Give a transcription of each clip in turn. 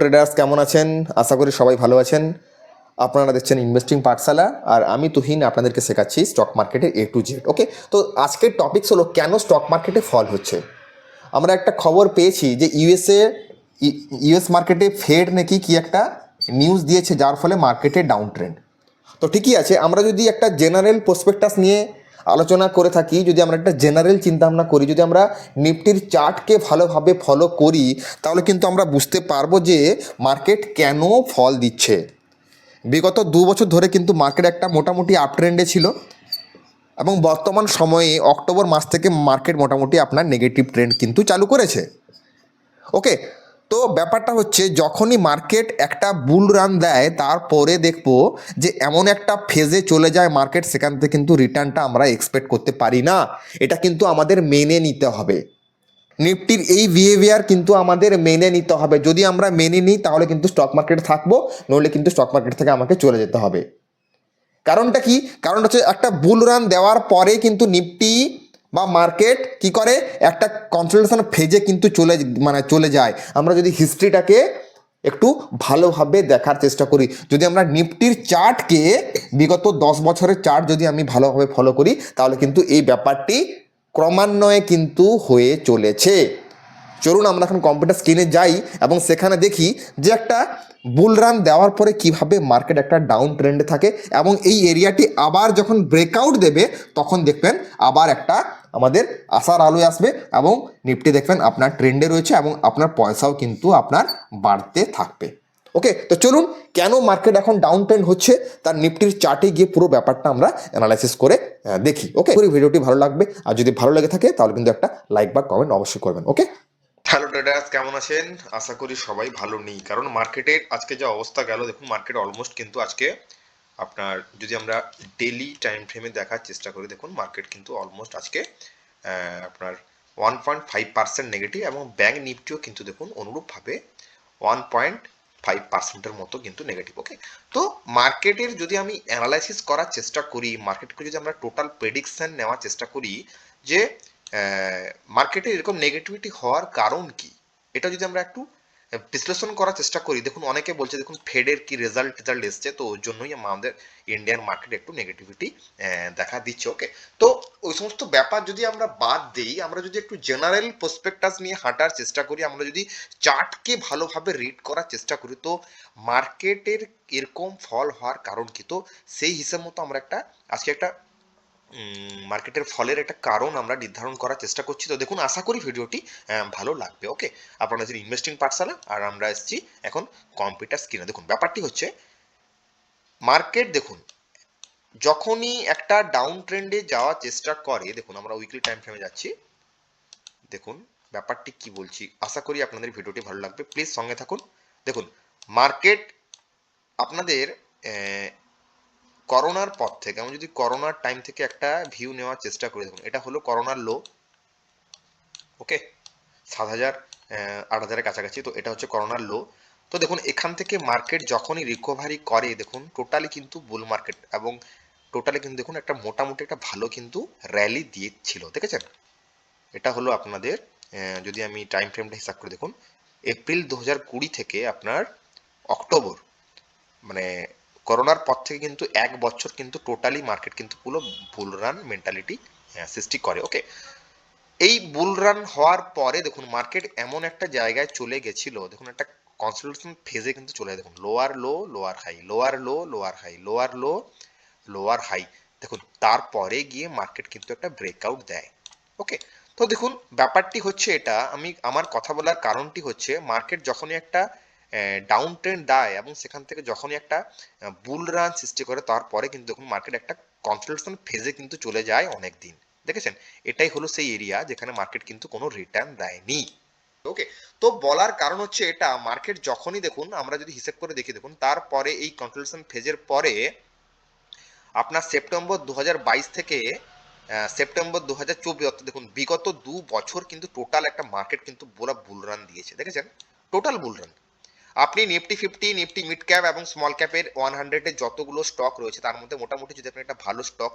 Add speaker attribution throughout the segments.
Speaker 1: Traders কেমন আছেন? আশা করি সবাই ভালো আছেন। আপনারা দেখছেন ইনভেস্টিং পাঠশালা আর আমি তুহিন, আপনাদেরকে শেখাচ্ছি স্টক মার্কেটের এ টু জেড ওকে তো আজকের টপিকস হলো কেন স্টক মার্কেটে ফল হচ্ছে? আমরা একটা খবর পেয়েছি যে ইউএসএ ইউএস মার্কেটে ফেড নাকি কি একটা নিউজ দিয়েছে, যার ফলে মার্কেটে ডাউন ট্রেন্ড তো ঠিকই আছে, আমরা যদি একটা জেনারেল প্রসপেক্টাস নিয়ে আলোচনা করে থাকি, যদি আমরা একটা জেনারেল চিন্তাভাবনা করি, যদি আমরা নিফটির চার্টকে ভালোভাবে ফলো করি, তাহলে কিন্তু আমরা বুঝতে পারব যে মার্কেট কেন ফল দিচ্ছে। বিগত দু বছর ধরে কিন্তু মার্কেট একটা মোটামুটি আপ ট্রেন্ডে ছিল এবং বর্তমান সময়ে অক্টোবর মাস থেকে মার্কেট মোটামুটি আপনার নেগেটিভ ট্রেন্ড কিন্তু চালু করেছে। ওকে তো ব্যাপারটা হচ্ছে যখনই মার্কেট একটা বুল রান দেয়, তারপরে দেখব যে এমন একটা ফেজে চলে যায় মার্কেট সেখান থেকে কিন্তু রিটার্নটা আমরা এক্সপেক্ট করতে পারি না। এটা কিন্তু আমাদের মেনে নিতে হবে। নিফটির এই বিহেভিয়ার কিন্তু আমাদের মেনে নিতে হবে। যদি আমরা মেনে নিই, তাহলে কিন্তু স্টক মার্কেটে থাকব, নইলে কিন্তু স্টক মার্কেট থেকে আমাকে চলে যেতে হবে। কারণটা কি? কারণ হচ্ছে একটা বুল রান দেওয়ার পরে কিন্তু নিফটি বা মার্কেট কি করে? একটা কনসেন্ট্রেশন ফেজে কিন্তু চলে মানে চলে যায়। আমরা যদি হিস্ট্রিটাকে একটু ভালোভাবে দেখার চেষ্টা করি, যদি আমরা নিফটির চার্টকে বিগত দশ বছরের চার্ট যদি আমি ভালোভাবে ফলো করি, তাহলে কিন্তু এই ব্যাপারটি ক্রমান্বয়ে কিন্তু হয়ে চলেছে। চলুন আমরা এখন কম্পিউটার স্ক্রিনে যাই এবং সেখানে দেখি যে একটা বুল রান দেওয়ার পরে কীভাবে মার্কেট একটা ডাউন ট্রেন্ডে থাকে এবং এই এরিয়াটি আবার যখন ব্রেকআউট দেবে, তখন দেখবেন আবার একটা আমাদের আশার আলোয় আসবে এবং নিফটি দেখবেন আপনার ট্রেন্ডে রয়েছে এবং আপনার পয়সাও কিন্তু আপনার বাড়তে থাকবে। ওকে তো চলুন কেন মার্কেট এখন ডাউন ট্রেন্ড হচ্ছে? তার নিফটির চার্টে গিয়ে পুরো ব্যাপারটা আমরা অ্যানালাইসিস করে দেখি। ওকে পুরো ভিডিওটি ভালো লাগবে। আর যদি ভালো লেগে থাকে, তাহলে কিন্তু একটা লাইক বা কমেন্ট অবশ্যই করবেন। ওকে
Speaker 2: ট্রেডার্স কেমন আছেন? আশা করি সবাই ভালো নেই। কারণ মার্কেটের আজকে যা অবস্থা গেল, দেখুন মার্কেট অলমোস্ট কিন্তু আজকে আপনার, যদি আমরা ডেলি টাইম ফ্রেমে দেখার চেষ্টা করি, দেখুন মার্কেট কিন্তু অলমোস্ট আজকে আপনার one point five percent negative এবং ব্যাঙ্ক নিফটিও কিন্তু দেখুন, অনুরূপভাবে ওয়ান পয়েন্ট ফাইভ পার্সেন্টের মতো কিন্তু নেগেটিভ ওকে তো মার্কেটের যদি আমি অ্যানালাইসিস করার চেষ্টা করি মার্কেটকে যদি আমরা টোটাল প্রেডিকশন নেওয়ার চেষ্টা করি, যে মার্কেটে এরকম নেগেটিভিটি হওয়ার কারণ কি? এটা যদি আমরা একটু বিশ্লেষণ করার চেষ্টা করি, দেখুন অনেকে বলছে, দেখুন ফেডের কি রেজাল্ট রেজাল্ট এসছে, তো ওর জন্যই আমাদের ইন্ডিয়ান মার্কেট একটু নেগেটিভিটি দেখা দিচ্ছে ওকে তো ওই সমস্ত ব্যাপার যদি আমরা বাদ দিই, আমরা যদি একটু জেনারেল প্রসপেক্টাস নিয়ে হাঁটার চেষ্টা করি, আমরা যদি চার্টকে ভালোভাবে রিড করার চেষ্টা করি, তো মার্কেটের এরকম ফল হওয়ার কারণ কি? তো সেই হিসাব মতো আমরা একটা, আজকে একটা মার্কেটের ফলের একটা কারণ আমরা নির্ধারণ করার চেষ্টা করছি। তো দেখুন, আশা করি ভিডিওটি ভালো লাগবে ওকে আপনারা আছেন ইনভেস্টিং পাঠশালা, আর আমরা এসেছি এখন কম্পিউটার স্ক্রিনে দেখুন, ব্যাপারটি হচ্ছে মার্কেট দেখুন, যখনই একটা ডাউন ট্রেন্ডে যাওয়ার চেষ্টা করে, দেখুন, আমরা উইকলি টাইম ফ্রেমে যাচ্ছি। দেখুন, ব্যাপারটি কি বলছি, আশা করি আপনাদের ভিডিওটি ভালো লাগবে। প্লিজ সঙ্গে থাকুন। দেখুন মার্কেট আপনাদের করোনার পর থেকে, আমি যদি করোনার টাইম থেকে একটা ভিউ নেওয়ার চেষ্টা করি, দেখুন, এটা হলো করোনার লো ওকে সাত হাজার আট হাজারের কাছাকাছি, তো এটা হচ্ছে করোনার লো তো দেখুন, এখান থেকে মার্কেট যখনই রিকভারি করে, দেখুন টোটালি কিন্তু বুল মার্কেট এবং টোটালি কিন্তু দেখুন, একটা মোটামুটি একটা ভালো কিন্তু র্যালি দিয়েছিল দেখেছেন? এটা হলো আপনাদের যদি আমি টাইম ফ্রেমটা হিসাব করে, দেখুন, এপ্রিল দু হাজার কুড়ি থেকে আপনার অক্টোবর মানে করোনার পর থেকে কিন্তু এক বছর কিন্তু টোটালি মার্কেট কিন্তু পুরো বুল রান মেন্টালিটি সৃষ্টি করে ওকে এই বুল রান হওয়ার পরে দেখুন মার্কেট এমন একটা জায়গায় চলে গেছিল, দেখুন একটা কনসোলিডেশন ফেজে কিন্তু চলে দেখুন lower low lower high lower low lower high lower low lower high দেখুন তারপরে গিয়ে মার্কেট কিন্তু একটা ব্রেকআউট দেয় ওকে তো দেখুন ব্যাপারটি হচ্ছে এটা, আমি, আমার কথা বলার কারণটি হচ্ছে মার্কেট যখনই একটা ডাউন ট্রেন্ড দেয় এবং সেখান থেকে যখনই একটা বুল রান সৃষ্টি করে, তারপরে কিন্তু দেখুন মার্কেট একটা কনসোলিডেশন ফেজে কিন্তু চলে যায় অনেক দিন দেখেছেন? এটাই হলো সেই এরিয়া যেখানে মার্কেট কিন্তু কোনো রিটার্ন দেয়নি। ওকে তো বলার কারণ হচ্ছে এটা মার্কেট যখনই দেখুন, আমরা যদি হিসেব করে দেখি, দেখুন, তারপরে এই কনসোলিডেশন ফেজের পরে আপনার সেপ্টেম্বর দু হাজার বাইশ থেকে সেপ্টেম্বর দু হাজার চব্বিশ অর্থাৎ দেখুন, বিগত দু বছর কিন্তু টোটাল একটা মার্কেট কিন্তু বুল রান দিয়েছে। দেখেছেন? টোটাল বুল রান আপনি Nifty fifty Nifty mid cap এবং স্মল ক্যাপের ওয়ান হান্ড্রেডের যতগুলো স্টক রয়েছে, তার মধ্যে মোটামুটি যদি আপনি একটা ভালো স্টক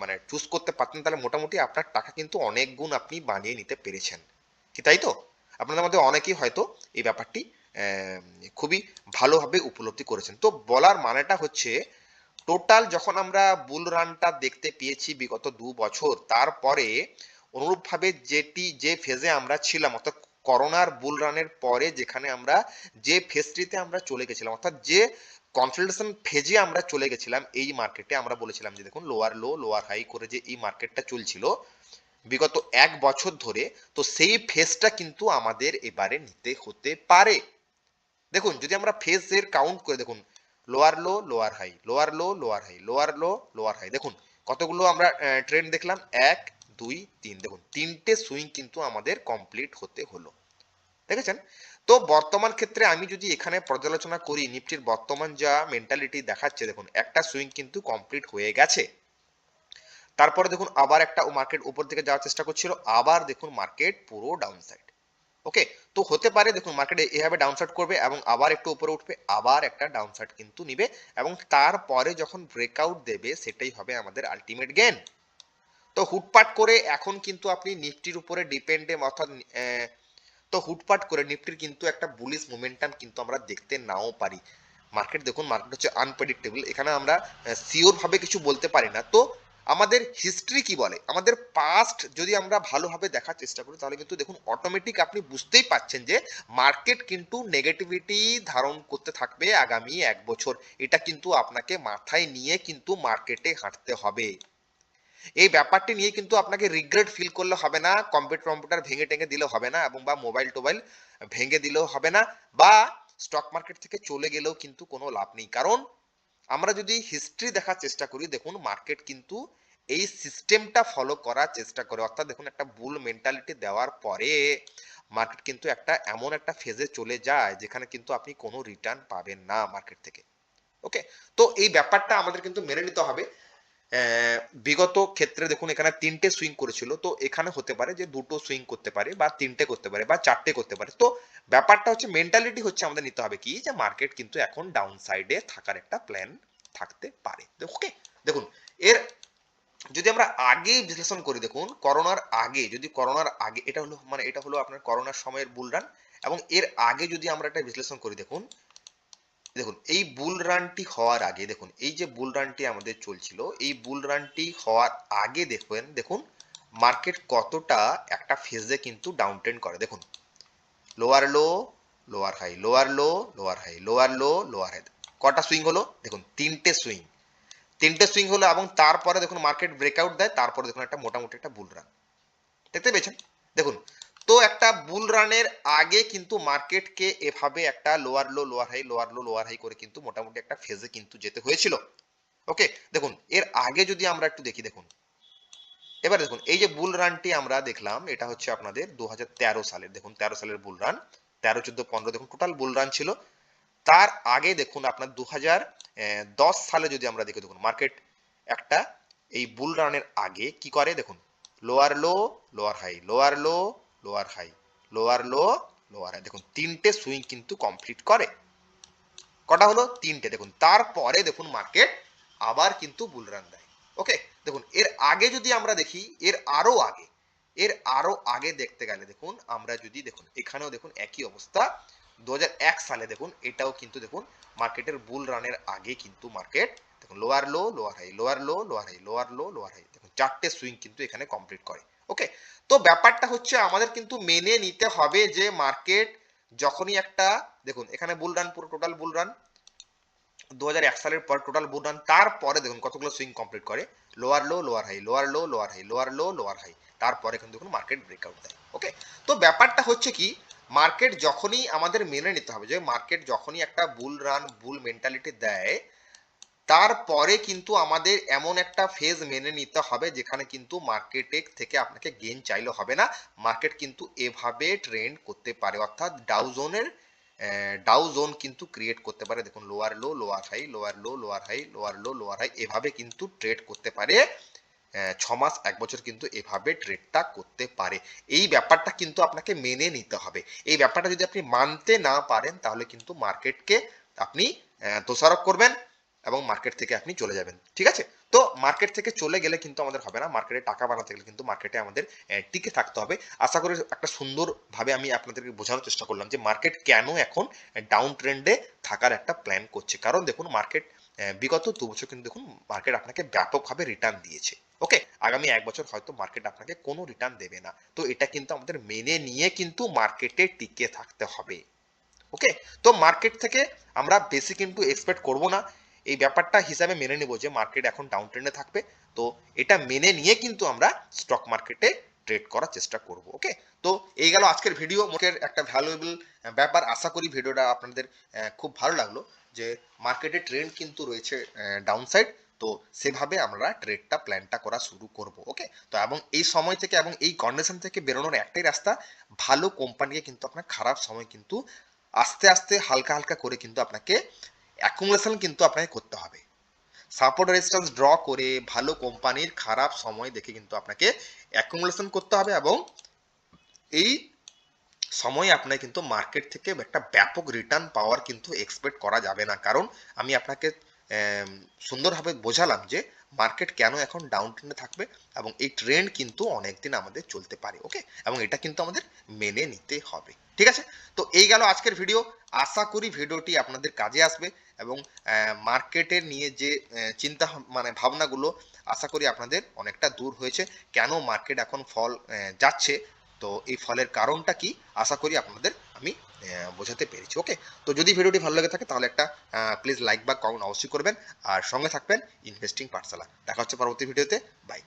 Speaker 2: মানে চুজ করতে পারতেন, তাহলে মোটামুটি আপনার টাকা কিন্তু অনেক গুণ আপনি বানিয়ে নিতে পেরেছেন। কি তাই তো? আপনাদের মধ্যে অনেকেই হয়তো এই ব্যাপারটি খুবই ভালোভাবে উপলব্ধি করেছেন। তো বলার মানেটা হচ্ছে টোটাল যখন আমরা বুল রানটা দেখতে পেয়েছি বিগত দু বছর, তারপরে অনুরূপভাবে যেটি, যে ফেজে আমরা ছিলাম, অর্থাৎ করোনার বুল রানের পরে যেখানে আমরা যে ফেজটিতে আমরা চলে গেছিলাম, অর্থাৎ যে কনসলটেশন ফেজে আমরা চলে গেছিলাম, এই মার্কেটে আমরা বলেছিলাম যে দেখুন লোয়ার লো লোয়ার হাই করে যে এই মার্কেটটা চলছিল, বিগত এক বছর ধরে, তো সেই ফেজটা কিন্তু আমাদের এবারে নিতে হতে পারে। দেখুন, যদি আমরা ফেজের কাউন্ট করে, দেখুন lower low lower high lower low lower high lower low lower high দেখুন, কতগুলো আমরা ট্রেন্ড দেখলাম? এক, দুই, তিন, দেখুন, তিনটে সুইং কিন্তু আমাদের কমপ্লিট হতে হলো। দেখেছেন? তো বর্তমান ক্ষেত্রে আমি যদি এখানে পর্যালোচনা করি, নিফটির বর্তমান যা মেন্টালিটি দেখাচ্ছে, দেখুন, একটা সুইং কিন্তু কমপ্লিট হয়ে গেছে। তারপরে দেখুন, আবার একটা মার্কেট উপর দিকে যাওয়ার চেষ্টা করছিল, আবার দেখুন মার্কেট পুরো ডাউন সাইড ওকে তো হতে পারে, দেখুন মার্কেটে এভাবে ডাউন সাইড করবে এবং আবার একটু উপরে উঠবে, আবার একটা ডাউন সাইড কিন্তু নিবে এবং তারপরে যখন ব্রেকআউট দেবে, সেটাই হবে আমাদের আলটিমেট গেন তো হুটপাট করে এখন কিন্তু আপনি নিফটির উপরে ডিপেন্ডে অর্থাৎ তো হুটপাট করে নিফটির কিন্তু একটা বুলিশ মোমেন্টাম কিন্তু আমরা দেখতে নাও পারি। মার্কেট দেখুন মার্কেট হচ্ছে আনপ্রেডিক্টেবল এখানে আমরা শিওর ভাবে কিছু বলতে পারি না। তো আমাদের হিস্ট্রি কি বলে? আমাদের পাস্ট যদি আমরা ভালোভাবে দেখার চেষ্টা করি, তাহলে কিন্তু দেখুন অটোমেটিক আপনি বুঝতেই পাচ্ছেন যে মার্কেট কিন্তু নেগেটিভিটি ধারণ করতে থাকবে আগামী এক বছর। এটা কিন্তু আপনাকে মাথায় নিয়ে কিন্তু মার্কেটে হাঁটতে হবে। এই ব্যাপারটি নিয়ে কিন্তু আপনাকে রিগ্রেট ফিল করলে হবে না কম্পিউটার কম্পিউটার ভেঙে টেঙে দিলে হবে না এবং বা মোবাইল টোবাইল ভেঙে দিলেও হবে না বা স্টক মার্কেট থেকে চলে গেলেও কিন্তু কোনো লাভ নেই। কারণ আমরা যদি হিস্ট্রি দেখার চেষ্টা করি, দেখুন মার্কেট কিন্তু এই সিস্টেমটা ফলো করার চেষ্টা করে। অর্থাৎ দেখুন একটা বুল মেন্টালিটি দেওয়ার পরে মার্কেট কিন্তু একটা এমন একটা ফেজে চলে যায় যেখানে কিন্তু আপনি কোনো রিটার্ন পাবেন না মার্কেট থেকে। ওকে তো এই ব্যাপারটা আমাদের কিন্তু মেনে নিতে হবে। বিগত ক্ষেত্রে দেখুন, এখানে তিনটে সুইং করেছিল। তো এখানে হতে পারে যে দুটো সুইং করতে পারে বা তিনটে করতে পারে বা চারটে করতে পারে। তো ব্যাপারটা হচ্ছে মেন্টালিটি হচ্ছে আমাদের নিতে হবে কি? যে মার্কেট কিন্তু এখন ডাউন সাইডে থাকার একটা প্ল্যান থাকতে পারে। ওকে দেখুন, এর যদি আমরা আগে বিশ্লেষণ করি, দেখুন, করোনার আগে, যদি করোনার আগে, এটা হলো মানে এটা হলো আপনার করোনার সময়ের বুল রান এবং এর আগে যদি আমরা একটা বিশ্লেষণ করি, দেখুন দেখুন, এই বুল রানটি হওয়ার আগে, দেখুন, এই যে বুল রানটি আমাদের চলছিল, এই বুল রানটি হওয়ার আগে দেখবেন, দেখুন মার্কেট কতটা একটা ফেজে কিন্তু ডাউন ট্রেন্ড করে। দেখুন lower low lower high lower low lower high lower low lower high কটা সুইং হলো? দেখুন, তিনটে সুইং তিনটে সুইং হলো এবং তারপরে দেখুন মার্কেট ব্রেকআউট দেয়, তারপরে দেখুন একটা মোটামুটি একটা বুল রান দেখতে পেয়েছেন? দেখুন তো একটা বুল রানের আগে কিন্তু মার্কেটকে এভাবে একটা lower low lower high lower low lower high করে কিন্তু মোটামুটি একটা ফেজে কিন্তু যেতে হয়েছিল। ওকে দেখুন, এর আগে যদি আমরা একটু দেখি, দেখুন। এবার দেখুন, এই যে বুল রানটি আমরা দেখলাম, এটা হচ্ছে আপনাদের দুহাজার তেরো সালের। দেখুন, তেরো সালের বুল রান তেরো, চোদ্দ, পনেরো, দেখুন টোটাল বুল রান ছিল। তার আগে দেখুন, আপনার দু সালে যদি আমরা দেখি, দেখুন মার্কেট একটা, এই বুল রানের আগে কি করে, দেখুন lower low lower high lower low lower high lower low lower high দেখুন, তিনটে সুইং কিন্তু কমপ্লিট করে। কটা হলো? তিনটে। দেখুন, তারপরে দেখুন মার্কেট আবার কিন্তু বুল রান দেয়। ওকে দেখুন, এর আগে যদি আমরা দেখি, এর আরও আগে, এর আরও আগে দেখতে গেলে দেখুন, আমরা যদি দেখুন, এখানেও দেখুন একই অবস্থা। দু হাজার এক সালে দেখুন, এটাও কিন্তু দেখুন মার্কেটের বুল রানের আগে কিন্তু মার্কেট দেখুন lower low lower high lower low lower high lower low lower high দেখুন, চারটে সুইং কিন্তু এখানে কমপ্লিট করে। ওকে তো ব্যাপারটা হচ্ছে আমাদের কিন্তু মেনে নিতে হবে যে মার্কেট যখনই একটা, দেখুন, এখানে বুল রান পুরো টোটাল বুল রান দুহাজার এক সালের পর টোটাল বুল রান তারপরে দেখুন কতগুলো সুইং কমপ্লিট করে। Lower low lower high lower low lower high lower low lower high তারপরে কিন্তু দেখুন মার্কেট ব্রেকআউট দেয়। ওকে তো ব্যাপারটা হচ্ছে কি মার্কেট যখনই আমাদের মেনে নিতে হবে যে মার্কেট যখনই একটা বুল রান বুল মেন্টালিটি দেয় তারপরে কিন্তু আমাদের এমন একটা ফেজ মেনে নিতে হবে, যেখানে কিন্তু মার্কেটে থেকে আপনাকে গেন চাইলে হবে না। মার্কেট কিন্তু এভাবে ট্রেন্ড করতে পারে, অর্থাৎ ডাউ জোনের ডাউ জোন কিন্তু ক্রিয়েট করতে পারে। দেখুন lower low lower high lower low lower high lower low lower high এভাবে কিন্তু ট্রেড করতে পারে। ছ মাস, এক বছর কিন্তু এভাবে ট্রেডটা করতে পারে। এই ব্যাপারটা কিন্তু আপনাকে মেনে নিতে হবে। এই ব্যাপারটা যদি আপনি মানতে না পারেন, তাহলে কিন্তু মার্কেটকে আপনি দোষারোপ করবেন। এবং মার্কেট থেকে আপনি চলে যাবেন, ঠিক আছে? তো মার্কেট থেকে চলে গেলে কিন্তু আমাদের হবে না। মার্কেটে টাকা বানাতে গেলে কিন্তু মার্কেটে আমাদের টিকে থাকতে হবে। আশা করি একটা সুন্দরভাবে আমি আপনাদেরকে বোঝানোর চেষ্টা করলাম যে মার্কেট কেন এখন ডাউন ট্রেন্ডে থাকার একটা প্ল্যান করছে। কারণ দেখুন মার্কেট বিগত দু বছর কিন্তু দেখুন মার্কেট আপনাকে ব্যাপকভাবে রিটার্ন দিয়েছে। ওকে? আগামী এক বছর হয়তো মার্কেট আপনাকে কোনো রিটার্ন দেবে না। তো এটা কিন্তু আমাদের মেনে নিয়ে কিন্তু মার্কেটে টিকে থাকতে হবে। ওকে? তো মার্কেট থেকে আমরা বেশি কিন্তু এক্সপেক্ট করব না। এই ব্যাপারটা হিসাবে মেনে নেব যে মার্কেট এখন ডাউন ট্রেন্ডে থাকবে। তো এটা মেনে নিয়ে কিন্তু আমরা স্টক মার্কেটে ট্রেড করার চেষ্টা করব ওকে তো এই গেল আজকের ভিডিও মোটের একটা ভ্যালুয়েবল ব্যাপার। আশা করি ভিডিওটা আপনাদের খুব ভালো লাগল যে মার্কেটে ট্রেন্ড কিন্তু রয়েছে ডাউন সাইড তো সেভাবে আমরা ট্রেডটা প্ল্যানটা করা শুরু করব ওকে তো এবং এই সময় থেকে এবং এই কন্ডিশন থেকে বেরোনোর একটাই রাস্তা, ভালো কোম্পানিকে কিন্তু আপনার খারাপ সময় কিন্তু আস্তে আস্তে, হালকা হালকা করে কিন্তু আপনাকে অ্যাকুমুলেশন কিন্তু আপনাকে করতে হবে। সাপোর্ট রেজিস্ট্যান্স ড্র করে ভালো কোম্পানির খারাপ সময় দেখে কিন্তু আপনাকে অ্যাকুমুলেশন করতে হবে এবং এই সময় আপনার কিন্তু মার্কেট থেকে একটা ব্যাপক রিটার্ন পাওয়ার কিন্তু এক্সপেক্ট করা যাবে না। কারণ আমি আপনাকে সুন্দরভাবে বোঝালাম যে মার্কেট কেন এখন ডাউন ট্রেন্ডে থাকবে এবং এই ট্রেন্ড কিন্তু অনেকদিন আমাদের চলতে পারে ওকে এবং এটা কিন্তু আমাদের মেনে নিতে হবে। ঠিক আছে? তো এই গেল আজকের ভিডিও আশা করি ভিডিওটি আপনাদের কাজে আসবে এবং মার্কেটের নিয়ে যে চিন্তা মানে ভাবনাগুলো, আশা করি আপনাদের অনেকটা দূর হয়েছে। কেন মার্কেট এখন ফল যাচ্ছে? তো এই ফলের কারণটা কি? আশা করি আপনাদের আমি বোঝাতে পেরেছি ওকে তো যদি ভিডিওটি ভালো লেগে থাকে, তাহলে একটা প্লিজ লাইক বা কমেন্ট অবশ্যই করবেন। আর সঙ্গে থাকবেন ইনভেস্টিং পাঠশালা দেখা হচ্ছে পরবর্তী ভিডিওতে বাই